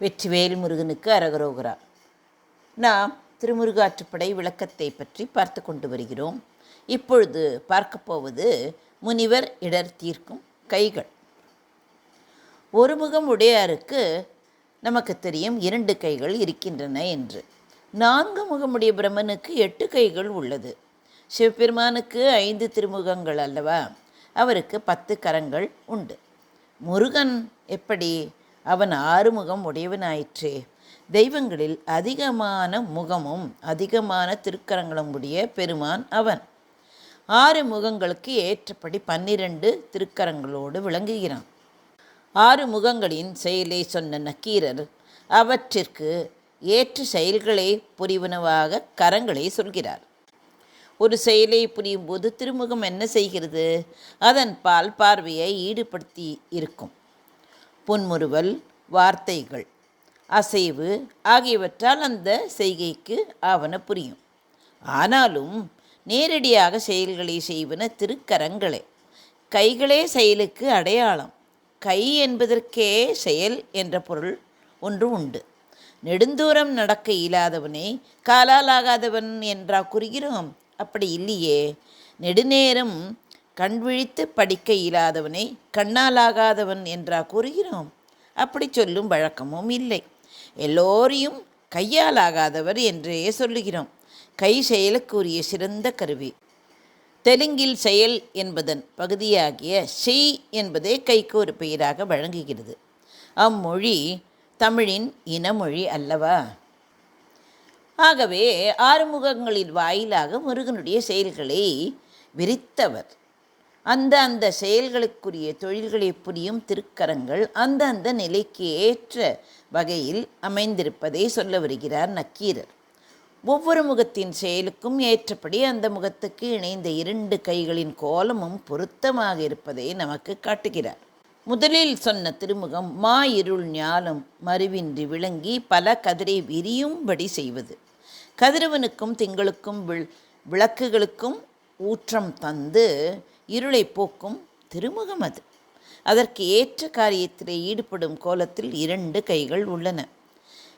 வெற்றிவேல் முருகனுக்கு அரகரோகரா. நாம் திருமுருகாற்றுப்படை விளக்கத்தை பற்றி பார்த்து கொண்டு வருகிறோம். இப்பொழுது பார்க்க போவது முனிவர் இடர் தீர்க்கும் கைகள். ஒரு முகம் உடையாருக்கு நமக்கு தெரியும் இரண்டு கைகள் இருக்கின்றன என்று. நான்கு முகமுடைய பிரம்மனுக்கு எட்டு கைகள் உள்ளது. சிவபெருமானுக்கு ஐந்து திருமுகங்கள் அல்லவா? அவருக்கு பத்து கரங்கள் உண்டு. முருகன் எப்படி அவன் ஆறுமுகம் உடையவனாயிற்றே. தெய்வங்களில் அதிகமான முகமும் அதிகமான திருக்கரங்களும் உடைய பெருமான் அவன். ஆறு முகங்களுக்கு ஏற்றபடி பன்னிரண்டு திருக்கரங்களோடு விளங்குகிறான். ஆறு முகங்களின் செயலை சொன்ன நக்கீரர் அவற்றிற்கு ஏற்ற செயல்களை புரிவனவாக கரங்களை சொல்கிறார். ஒரு செயலை புரியும் போது திருமுகம் என்ன செய்கிறது? அதன் பால் பார்வையை ஈடுபடுத்தி இருக்கும். புன்முறுவல் வார்த்தைகள் அசைவு ஆகியவற்றால் அந்த செய்கைக்கு ஆவன புரியும். ஆனாலும் நேரடியாக செயல்களை செய்வன திருக்கரங்களே. கைகளே செயலுக்கு அடையாளம். கை என்பதற்கே செயல் என்ற பொருள் ஒன்று உண்டு. நெடுந்தூரம் நடக்க இயலாதவனே காலால் ஆகாதவன் என்றா கூறுகிறோம். அப்படி இல்லையே. நெடுநேரம் கண் விழித்து படிக்க இயலாதவனை கண்ணாலாகாதவன் என்றா கூறுகிறோம். அப்படி சொல்லும் வழக்கமும் இல்லை. எல்லோரையும் கையால் ஆகாதவர் என்றே சொல்லுகிறோம். கை செயலுக்குரிய சிறந்த கருவி. தெலுங்கில் செயல் என்பதன் பகுதியாகிய செய் என்பதே கைக்கு ஒரு பெயராக வழங்குகிறது. அம்மொழி தமிழின் இனமொழி அல்லவா? ஆகவே ஆறுமுகங்களின் வாயிலாக முருகனுடைய செயல்களை விரித்தவர். அந்த அந்த செயல்களுக்குரிய தொழில்களை புரியும் திருக்கரங்கள் அந்த அந்த நிலைக்கு ஏற்ற வகையில் அமைந்திருப்பதை சொல்ல வருகிறார் நக்கீரர். ஒவ்வொரு முகத்தின் செயலுக்கும் ஏற்றபடி அந்த முகத்துக்கு இணைந்த இரண்டு கைகளின் கோலமும் பொருத்தமாக இருப்பதை நமக்கு காட்டுகிறார். முதலில் சொன்ன திருமுகம் மா இருள் ஞாலம் மறுவின்றி விளங்கி பல கதிரை விரியும்படி செய்வது. கதிரவனுக்கும் திங்களுக்கும் விளக்குகளுக்கும் ஊற்றம் தந்து இருளை போக்கும் திருமுகம் அது. அதற்கு ஏற்ற காரியத்திலே ஈடுபடும் கோலத்தில் இரண்டு கைகள் உள்ளன.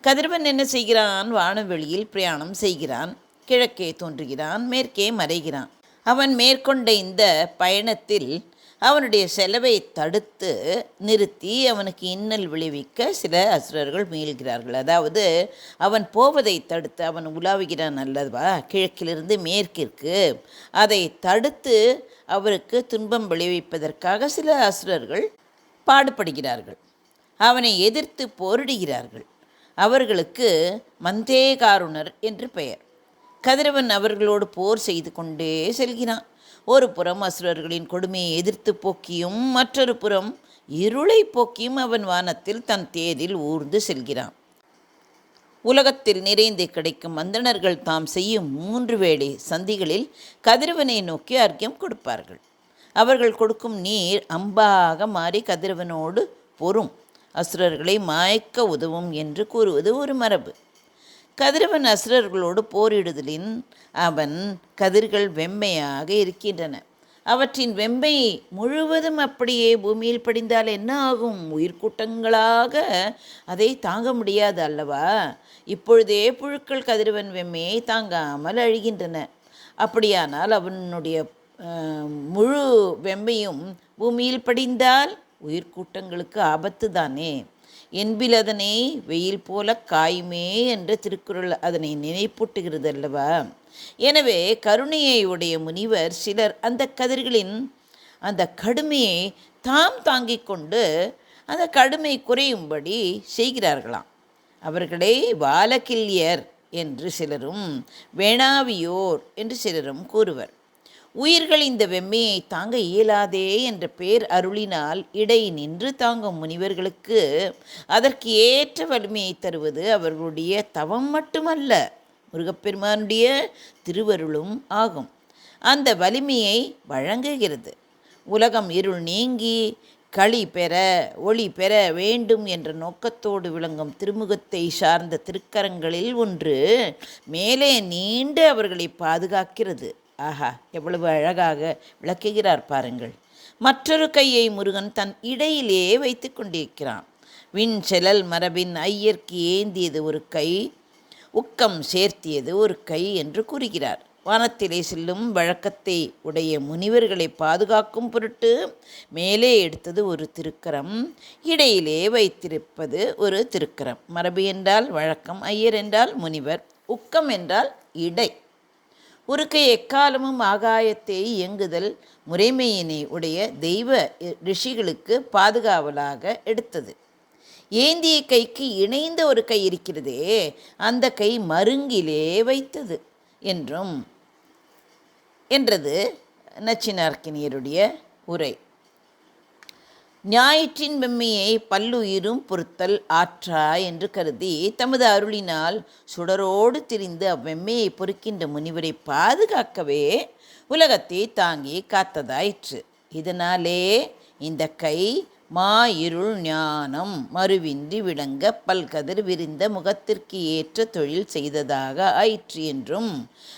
கதிரவன் என்ன செய்கிறான்? வானவெளியில் பிரயாணம் செய்கிறான். கிழக்கே தோன்றுகிறான். மேற்கே மறைகிறான். அவன் மேற்கொண்ட இந்த பயணத்தில் அவனுடைய செலவை தடுத்து நிறுத்தி அவனுக்கு இன்னல் விளைவிக்க சில அசுரர்கள் முயல்கிறார்கள். அதாவது அவன் போவதை தடுத்து அவன் உலாவுகிறான் அல்லவா? கிழக்கிலிருந்து மேற்கிற்கு. அதை தடுத்து அவருக்கு துன்பம் விளைவிப்பதற்காக சில அசுரர்கள் பாடுபடுகிறார்கள். அவனை எதிர்த்து போரிடுகிறார்கள். அவர்களுக்கு மந்தேகாருணர் என்று பெயர். கதிரவன் அவர்களோடு போர் செய்து கொண்டே செல்கிறான். ஒரு புறம் அசுரர்களின் கொடுமையை எதிர்த்து போக்கியும் மற்றொரு புறம் இருளை போக்கியும் அவன் வானத்தில் தன் தேரில் ஊர்ந்து செல்கிறான். உலகத்தில் நிறைந்து கிடைக்கும் மந்தனர்கள் தாம் செய்யும் மூன்று வேளை சந்திகளில் கதிரவனை நோக்கி அர்க்கியம் கொடுப்பார்கள். அவர்கள் கொடுக்கும் நீர் அம்பாக மாறி கதிரவனோடு பொறும். அசுரர்களை மாய்க்க உதவும் என்று கூறுவது ஒரு மரபு. கதிரவன் அசுரர்களோடு போரிடுதலின் அவன் கதிர்கள் வெம்மையாக இருக்கின்றன. அவற்றின் வெம்மை முழுவதும் அப்படியே பூமியில் படிந்தால் என்ன ஆகும்? உயிர்க்கூட்டங்களாக அதை தாங்க முடியாது அல்லவா? இப்பொழுதே புழுக்கள் கதிரவன் வெம்மையை தாங்காமல் அழிகின்றன. அப்படியானால் அவனுடைய முழு வெம்மையும் பூமியில் படிந்தால் உயிர்க்கூட்டங்களுக்கு ஆபத்து தானே என்பிலதனை வெயில் போல காயுமே என்று திருக்குறள் அதனை நினைப்பூட்டுகிறது அல்லவா? எனவே கருணையை உடைய முனிவர் சிலர் அந்த கதிர்களின் அந்த கடுமையை தாம் தாங்கிக் கொண்டு அந்த கடுமை குறையும்படி செய்கிறார்களாம். அவர்களே வாலக்கில்யர் என்று சிலரும் வேணாவியோர் என்று சிலரும் கூறுவர். உயிர்கள் இந்த வெம்மையை தாங்க இயலாதே என்ற பேர் அருளினால் இடை நின்று தாங்கும் முனிவர்களுக்கு அதற்கு ஏற்ற வலிமையை தருவது அவர்களுடைய தவம் மட்டுமல்ல முருகப்பெருமானுடைய திருவருளும் ஆகும். அந்த வலிமையை வழங்குகிறது. உலகம் இருள் நீங்கி களி பெற ஒளி பெற வேண்டும் என்ற நோக்கத்தோடு விளங்கும் திருமுகத்தை சார்ந்த திருக்கரங்களில் ஒன்று மேலே நீண்டு அவர்களை பாதுகாக்கிறது. ஆஹா எவ்வளவு அழகாக விளக்குகிறார் பாருங்கள். மற்றொரு கையை முருகன் தன் இடையிலே வைத்து கொண்டிருக்கிறான். விண் செலல் மரபின் ஐயர்க்கு ஏந்தியது ஒரு கை உக்கம் சேர்த்தியது ஒரு கை என்று கூறுகிறார். வானத்திலே செல்லும் வழக்கத்தை உடைய முனிவர்களை பாதுகாக்கும் பொருட்டு மேலே எடுத்தது ஒரு திருக்கரம் இடையிலே வைத்திருப்பது ஒரு திருக்கரம். மரபு என்றால் வழக்கம் ஐயர் என்றால் முனிவர் உக்கம் என்றால் இடை. உருக்கை எக்காலமும் ஆகாயத்தை இயங்குதல் முறைமையினை உடைய தெய்வ ரிஷிகளுக்கு பாதுகாவலாக எடுத்தது. ஏந்திய கைக்கு இணைந்த ஒரு கை இருக்கிறதே அந்த கை மருங்கிலே வைத்தது என்றும் என்றது நச்சினார்க்கினியருடைய உரை. ஞாயிற்றின் வெம்மையை பல்லுயிரும் பொறுத்தல் ஆற்றா என்று கருதி தமது அருளினால் சுடரோடு திரிந்து அவ்வெம்மையை பொறுக்கின்ற முனிவரை பாதுகாக்கவே உலகத்தை தாங்கி காத்ததாயிற்று. இதனாலே இந்த கை மா இருள் ஞானம் மறுவின்றி விளங்க பல்கதிர் விரிந்த முகத்திற்கு ஏற்ற தொழில் செய்ததாக ஆயிற்று என்றும்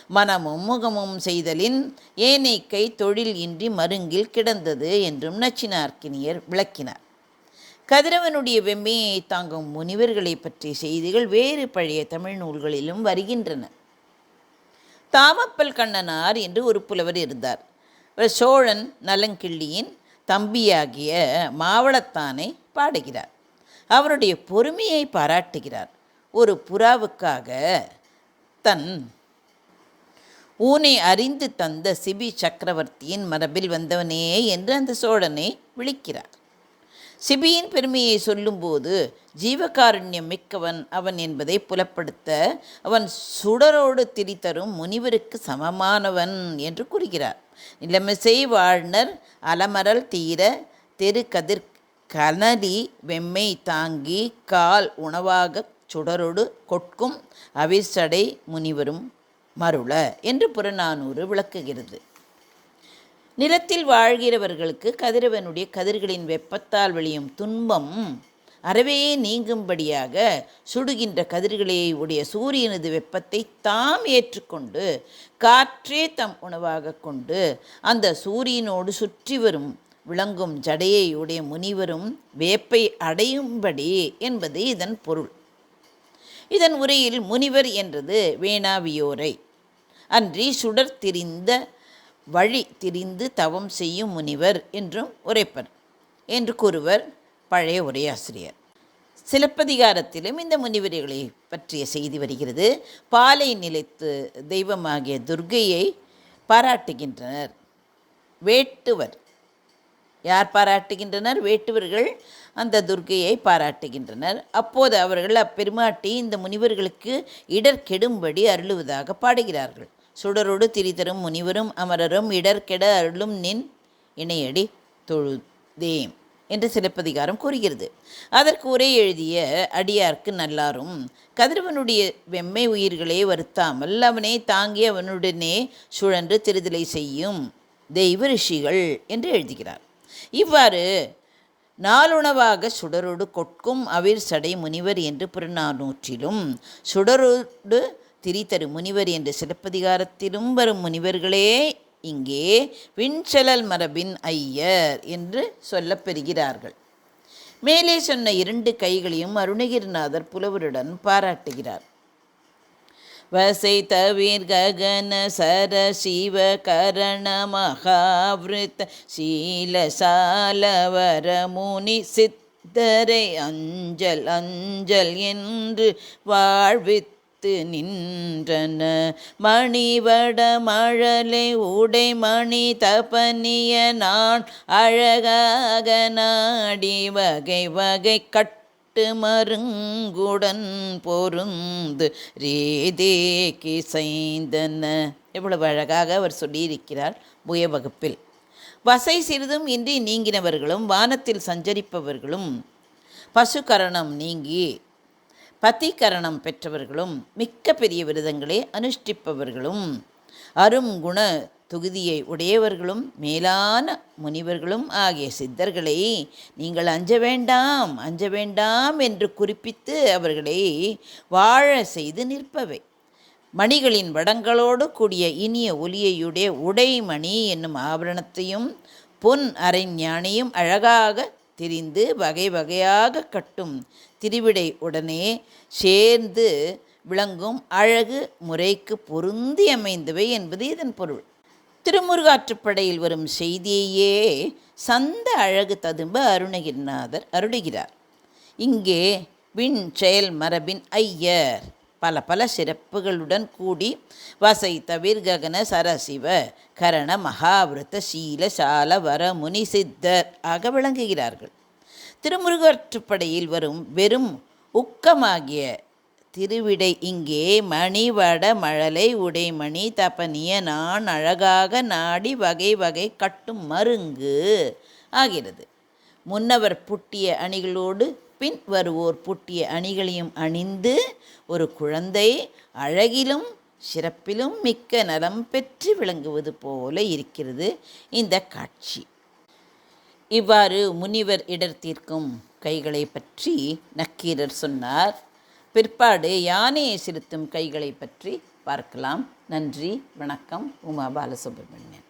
மனமும் முகமும் செய்தலின் ஏனைக்கை தொழில் இன்றி மருங்கில் கிடந்தது என்றும் நச்சினார்க்கினியர் விளக்கினார். கதிரவனுடைய வெம்மையை தாங்கும் முனிவர்களை பற்றிய செய்திகள் வேறு பழைய தமிழ் நூல்களிலும் வருகின்றன. தாமப்பல் கண்ணனார் என்று ஒரு புலவர் இருந்தார். சோழன் நலங்கிள்ளியின் தம்பியாகிய மாவளத்தானை பாடுகிறார். அவருடைய பொறுமையை பாராட்டுகிறார். ஒரு புறாவுக்காக தன் ஊனை அறிந்து தந்த சிபி சக்கரவர்த்தியின் மரபில் வந்தவனே என்று அந்த சோழனை விழிக்கிறார். சிபியின் பெருமையை சொல்லும்போது ஜீவகாருண்யம் மிக்கவன் அவன் என்பதை புலப்படுத்த அவன் சுடரோடு திரித்தரும் முனிவருக்கு சமமானவன் என்று கூறுகிறார். நிலைமிசை வாழ்நர் அலமரல் தீர தெரு கதிர் கனலி வெம்மை தாங்கி கால் உணவாக சுடரோடு கொட்கும் அவிசடை முனிவரும் மருள என்று புறநானூறு விளக்குகிறது. நிலத்தில் வாழ்கிறவர்களுக்கு கதிரவனுடைய கதிர்களின் வெப்பத்தால் விளையும் துன்பம் அறவே நீங்கும்படியாக சுடுகின்ற கதிர்களே உடைய சூரியனது வெப்பத்தை தாம் ஏற்றுக்கொண்டு காற்றே தம் உணவாக கொண்டு அந்த சூரியனோடு சுற்றி வரும் விளங்கும் ஜடையை உடைய முனிவரும் வேப்பை அடையும்படி என்பது இதன் பொருள். இதன் உரையில் முனிவர் என்றது வேணாவியோரை. அன்றி சுடர் திரிந்த வழி திரிந்து தவம் செய்யும் முனிவர் என்றும் உரைப்பர் என்று கூறுவர் பழைய உரையாசிரியர். சிலப்பதிகாரத்திலும் இந்த முனிவர்களை பற்றிய செய்தி வருகிறது. பாலை நிலைத்து தெய்வமாகிய துர்க்கையை பாராட்டுகின்றனர். வேட்டுவர். யார் பாராட்டுகின்றனர்? வேட்டுவர்கள் அந்த துர்க்கையை பாராட்டுகின்றனர். அப்போது அவர்கள் அப்பெருமாட்டி இந்த முனிவர்களுக்கு இடர் கெடும்படி அருளுவதாக பாடுகிறார்கள். சுடரோடு திரிதரும் முனிவரும் அமரரும் இடர்கெட அருளும் நின் இணையடி தொழுதேம் என்று சிலப்பதிகாரம் கூறுகிறது. அதற்கு உரை எழுதிய அடியார்க்கு நல்லாரும் கதிரவனுடைய வெம்மை உயிர்களே வருத்தாமல் அவனை தாங்கி அவனுடனே சுழன்று திருதலை செய்யும் தெய்வ ரிஷிகள் என்று எழுதுகிறார். இவ்வாறு நாளுணவாக சுடரோடு கொட்கும் அவிர் சடை முனிவர் என்று புறநானூற்றிலும் சுடரோடு திரிதரு முனிவர் என்று சிலப்பதிகாரத்திலும் வரும் முனிவர்களே இங்கே விண்செலல் மரபின் ஐயர் என்று சொல்லப்பெறுகிறார்கள். மேலே சொன்ன இரண்டு கைகளையும் அருணகிரிநாதர் புலவருடன் பாராட்டுகிறார். வசை தவிர் ககன சர சிவ கரண மகாவிருத்த சீல சாலவர முனி சித்தரை அஞ்சல் அஞ்சல் என்று வாழ்வித் வைத்து நின்றன. மணிவட மழலை உடை மணி தபனிய நான் அழகாக நாடி வகை வகை கட்டு மருங்குடன் பொருந்து ரீதே கிசைந்தன. எவ்வளவு அழகாக அவர் சொல்லியிருக்கிறார் புய வகுப்பில் வசை சிறிதும் இன்றி நீங்கினவர்களும் வானத்தில் சஞ்சரிப்பவர்களும் பசுக்கரணம் நீங்கி பதிகரணம் பெற்றவர்களும் மிக்க பெரிய விரதங்களை அனுஷ்டிப்பவர்களும் அரும் குண தொகுதியை உடையவர்களும் மேலான முனிவர்களும் ஆகிய சித்தர்களை நீங்கள் அஞ்ச வேண்டாம் அஞ்ச வேண்டாம் என்று குறிப்பித்து அவர்களை வாழ செய்து நிற்பவை. மணிகளின் வடங்களோடு கூடிய இனிய ஒலியையுடைய உடைமணி என்னும் ஆபரணத்தையும் பொன் அரைஞானியும் அழகாக திரிந்து வகை வகையாக கட்டும் திருவிடை உடனே சேர்ந்து விளங்கும் அழகு முறைக்கு பொருந்தி அமைந்தவை என்பது இதன் பொருள். திருமுருகாற்றுப்படையில் வரும் செய்தியையே சந்த அழகு ததும்ப அருணகிரிநாதர் அருளுகிறார் இங்கே விண் செயல் மரபின் ஐயர் பல பல சிறப்புகளுடன் கூடி வசை தவிர் ககன சரசிவ கரண மகாவிருத்த சீல சால வர முனி சித்தர் ஆக விளங்குகிறார்கள். திருமுருகாற்றுப்படையில் வரும் வெறும் உக்கமாகிய திருவிடை இங்கே மணிவட மழலை உடைமணி தபனிய நான் அழகாக நாடி வகை வகை கட்டும் மருங்கு ஆகிறது. முன்னவர் புட்டிய அணிகளோடு பின் வருவோர் புட்டிய அணிகளையும் அணிந்து ஒரு குழந்தை அழகிலும் சிறப்பிலும் மிக்க நலம் பெற்று விளங்குவது போல இருக்கிறது இந்த காட்சி. இவ்வாறு முனிவர் இடர் தீர்க்கும் கைகளை பற்றி நக்கீரர் சொன்னார். பிற்பாடு யானையை செலுத்தும் கைகளை பற்றி பார்க்கலாம். நன்றி வணக்கம். உமா பாலசுப்ரமணியன்.